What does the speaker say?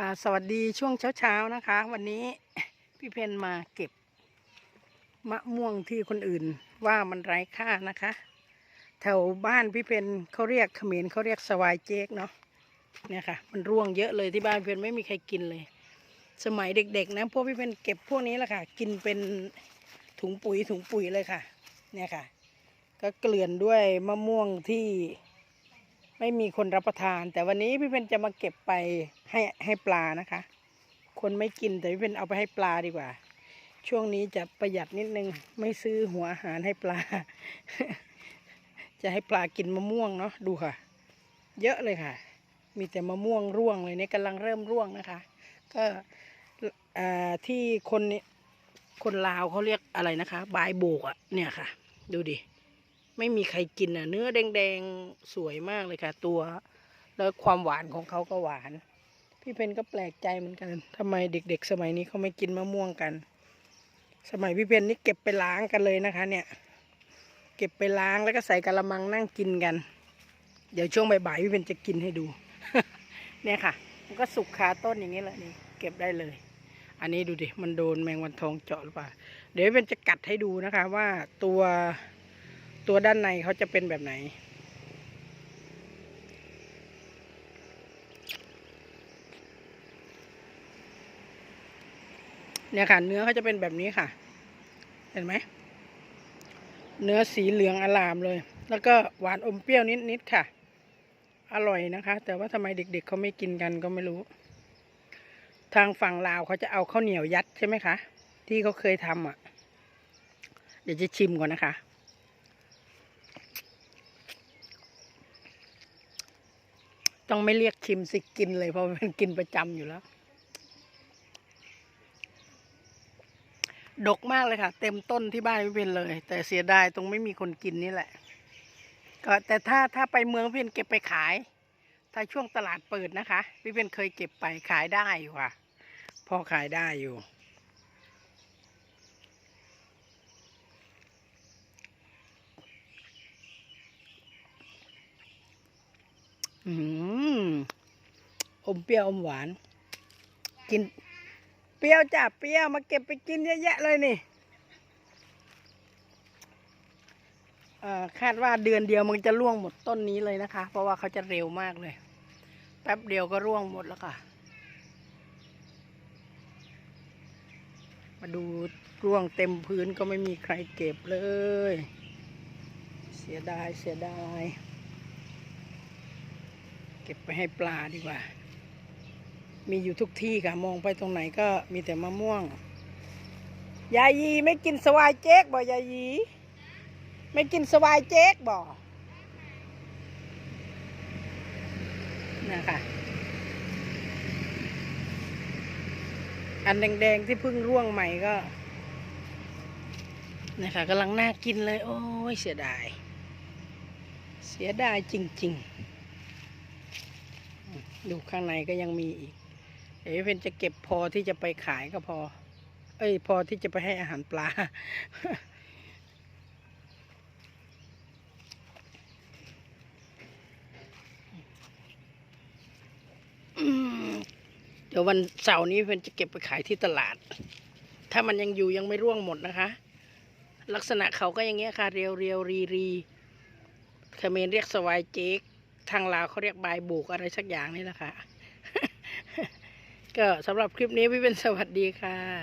ค่ะสวัสดีช่วงเช้าๆนะคะ วันนี้พี่เพนมาเก็บ มะม่วงที่คนอื่นว่ามันไร้ค่านะคะ แถวบ้านพี่เพนเขาเรียกเขมรเขาเรียกสวายเจ๊กเนาะเนี่ยค่ะ มันร่วงเยอะเลยที่บ้านพเพนไม่มีใครกินเลย สมัยเด็กๆนะพวกพี่เพนเก็บพวกนี้แหละค่ะ กินเป็นถุงปุ๋ยถุงปุ๋ยเลยค่ะ เนี่ยค่ะ ก็เกลื่อนด้วยมะม่วงที่ ไม่มีคนรับประทาน แต่วันนี้พี่เพนจะมาเก็บไปให้ให้ปลานะคะ คนไม่กินแต่พี่เพนเอาไปให้ปลาดีกว่า ช่วงนี้จะประหยัดนิดนึงไม่ซื้อหัวอาหารให้ปลา จะให้ปลากินมะม่วงเนาะดูค่ะ เยอะเลยค่ะ มีแต่มะม่วงร่วงเลยเนี่ยกำลังเริ่มร่วงนะคะ ก็ที่คนนี่คนลาวเขาเรียกอะไรนะคะ บายโบกอะเนี่ยค่ะ ดูดิ ไม่มีใครกินอะ เนื้อแดงๆ สวยมากเลยค่ะ ตัว แล้วความหวานของเขาก็หวาน พี่เพนก็แปลกใจเหมือนกันทำไมเด็ก ๆ สมัยนี้เขาไม่กินมะม่วงกัน สมัยพี่เพนนี่เก็บไปล้างกันเลยนะคะ เนี่ย เก็บไปล้างแล้วก็ใส่กระมังนั่งกินกัน เดี๋ยวช่วงบ่ายๆพี่เพนจะกินให้ดู เนี่ยค่ะ มันก็สุกคาต้นอย่างนี้แหละนี่เก็บได้เลยอันนี้ดูดิ มันโดนแมงวันทองเจาะหรือเปล่า เดี๋ยวพี่เพนจะกัดให้ดูนะคะว่าตัว ตัวด้านในเขาจะเป็นแบบไหน เนี่ยค่ะ เนื้อเขาจะเป็นแบบนี้ค่ะ เห็นไหม เนื้อสีเหลืองอลามเลย แล้วก็หวานอมเปรี้ยวนิดๆค่ะ อร่อยนะคะ แต่ว่าทำไมเด็กๆเขาไม่กินกันก็ไม่รู้ ทางฝั่งลาวเขาจะเอาข้าวเหนียวยัดใช่ไหมคะ ที่เขาเคยทำอะ เดี๋ยวจะชิมก่อนนะคะ ต้องไม่เรียกชิมสิกินเลยเพราะมันกินประจำอยู่แล้ว ดกมากเลยค่ะ เต็มต้นที่บ้านพี่เพนเลย แต่เสียดายตรงไม่มีคนกินนี่แหละ ก็แต่ถ้าถ้าไปเมืองพี่เพนเก็บไปขาย ถ้าช่วงตลาดเปิดนะคะ พี่เพนเคยเก็บไปขายได้อยู่ค่ะ พอขายได้อยู่อืม อมเปรี้ยวอมหวาน กิน เปรี้ยวจ้ะเปรี้ยวมาเก็บไปกินเยอะแยะเลยนี่คาดว่าเดือนเดียวมันจะร่วงหมดต้นนี้เลยนะคะ เพราะว่าเขาจะเร็วมากเลย แป๊บเดียวก็ร่วงหมดแล้วค่ะ มาดูร่วงเต็มพื้นก็ไม่มีใครเก็บเลย เสียดายเสียดาย เก็บไปให้ปลาดีกว่า มีอยู่ทุกที่ค่ะ มองไปตรงไหนก็มีแต่มะม่วง ยายีไม่กินสวายเจ๊กบ่ยายยี ไม่กินสวายเจ๊กบ่นะคะอันแดงๆที่เพิ่งร่วงใหม่ก็นะคะกำลังน่ากินเลย โอ้ยเสียดาย เสียดายจริง ๆ ดูข้างในก็ยังมีอีก เดี๋ยวเพนจะเก็บพอที่จะไปขายก็พอ เอ้ย พอที่จะไปให้อาหารปลา เดี๋ยววันเสาร์นี้เพนจะเก็บไปขายที่ตลาด ถ้ามันยังอยู่ยังไม่ร่วงหมดนะคะ ลักษณะเขาก็อย่างเงี้ยค่ะ เรียวเรียวรีรีเขมรเรียกสวายเจ๊กทางลาวเขาเรียกบายบุกอะไรสักอย่างนี่แหละค่ะ ก็สำหรับคลิปนี้พี่เป็นสวัสดีค่ะ